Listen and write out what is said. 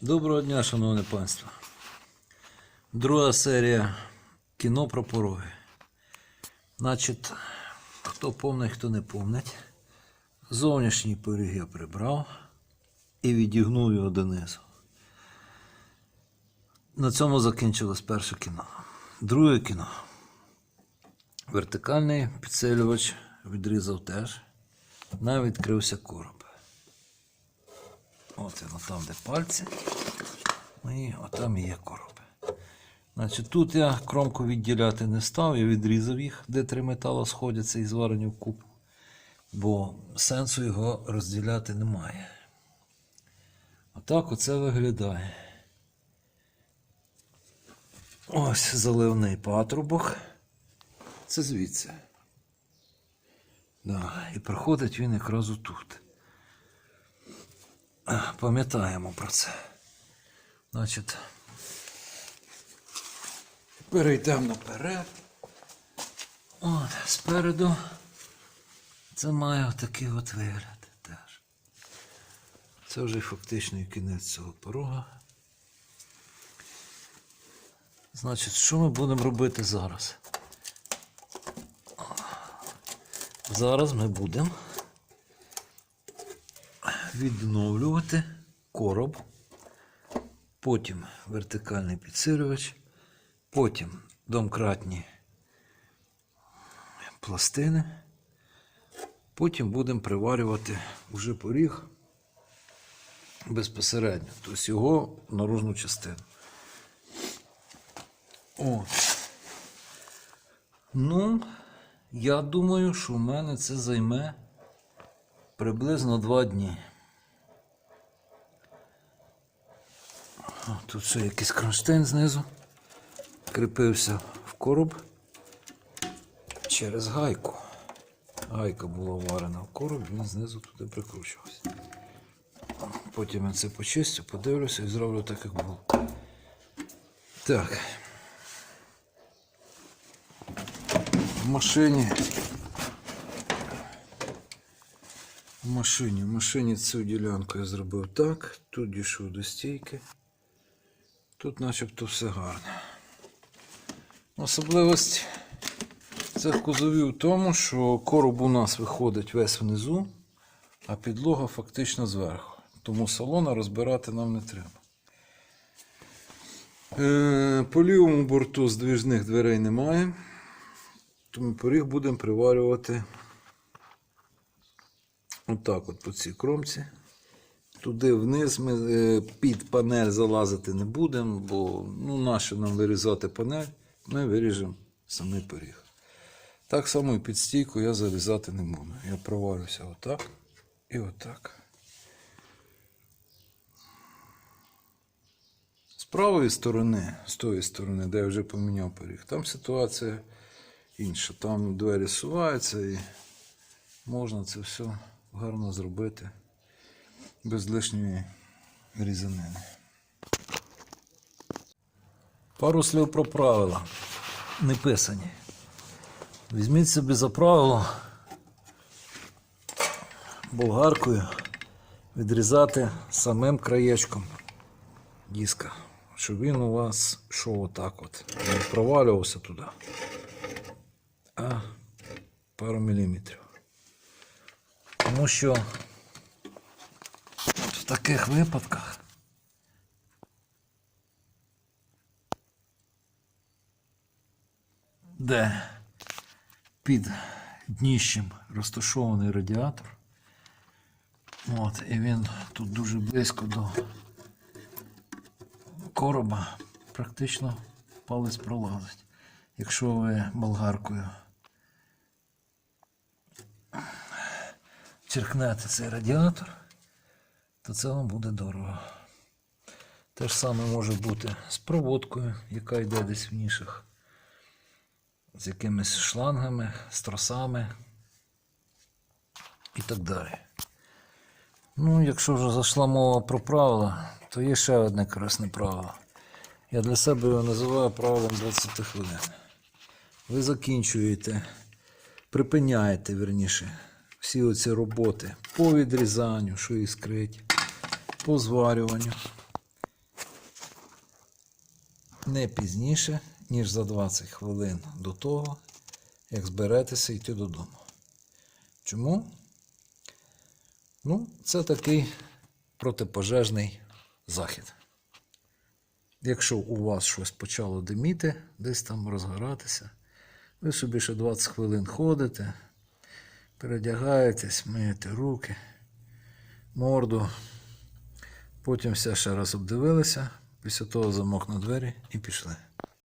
Доброго дня, шановне панство. Друга серія кіно про пороги. Значить, хто помнить, хто не помнить. Зовнішній пиріг я прибрав і відігнув його донизу. На цьому закінчилось перше кіно. Друге кіно. Вертикальний підсилювач відрізав теж. Навіть відкрився короб. Воно там, де пальці. Ну і отам є короб. Значить, тут я кромку відділяти не став, я відрізав їх, де три метала сходяться і зварені в купу. Бо сенсу його розділяти немає. Отак оце виглядає. Ось заливний патрубок. Це звідси. Да, і проходить він якраз отут. Пам'ятаємо про це. Значить, перейдемо наперед. От, спереду це має отакий от вигляд теж. Це вже фактичний кінець цього порога. Значить, що ми будемо робити зараз? Зараз ми будемо відновлювати короб, потім вертикальний підсилювач, потім домкратні пластини, потім будемо приварювати вже поріг безпосередньо, тобто його наружну частину. От. Ну, я думаю, що в мене це займе приблизно два дні. Тут ще якийсь кронштейн знизу. Кріпився в короб через гайку. Гайка була варена в короб, він знизу туди прикручувався. Потім я це почистю, подивлюся і зроблю так, як було. Так. В машині. В машині. В машині цю ділянку я зробив так. Тут дійшов до стійки. Тут начебто все гарно. Особливість цих кузовів в тому, що короб у нас виходить весь внизу, а підлога фактично зверху. Тому салона розбирати нам не треба. Е, По лівому борту здвижних дверей немає. Тому поріг будемо приварювати отак от по цій кромці. Туди вниз ми е, під панель залазити не будемо, бо ну, нащо нам вирізати панель, ми виріжемо самий поріг. Так само і під стійку я залізати не буду. Я проварюся отак і отак. З правої сторони, з тої сторони, де я вже поміняв поріг, там ситуація інша. Там двері суваються і можна це все гарно зробити без лишньої різанини. Пару слів про правила. Не писані. Візьміть собі за правило болгаркою відрізати самим краєчком диска, щоб він у вас йшов отак от. Не провалювався туди. А пару міліметрів. Тому що таких випадках де під дніщем розташований радіатор. От, і він тут дуже близько до короба, практично палець пролазить. Якщо ви болгаркою черкнете цей радіатор, то це вам буде дорого. Те ж саме може бути з проводкою, яка йде десь в нішах, з якимись шлангами, з тросами і так далі. Ну, якщо вже зайшла мова про правила, то є ще одне корисне правило. Я для себе його називаю правилом 20 хвилин. Ви закінчуєте, припиняєте, верніше, всі оці роботи по відрізанню, що іскрить, по зварюванню. не пізніше, ніж за 20 хвилин до того, як зберетеся йти додому. Чому? Ну, це такий протипожежний захід. Якщо у вас щось почало диміти, десь там розгоратися, ви собі ще 20 хвилин ходите, передягаєтесь, миєте руки, морду, потім все ще раз обдивилися, після того замок на двері і пішли.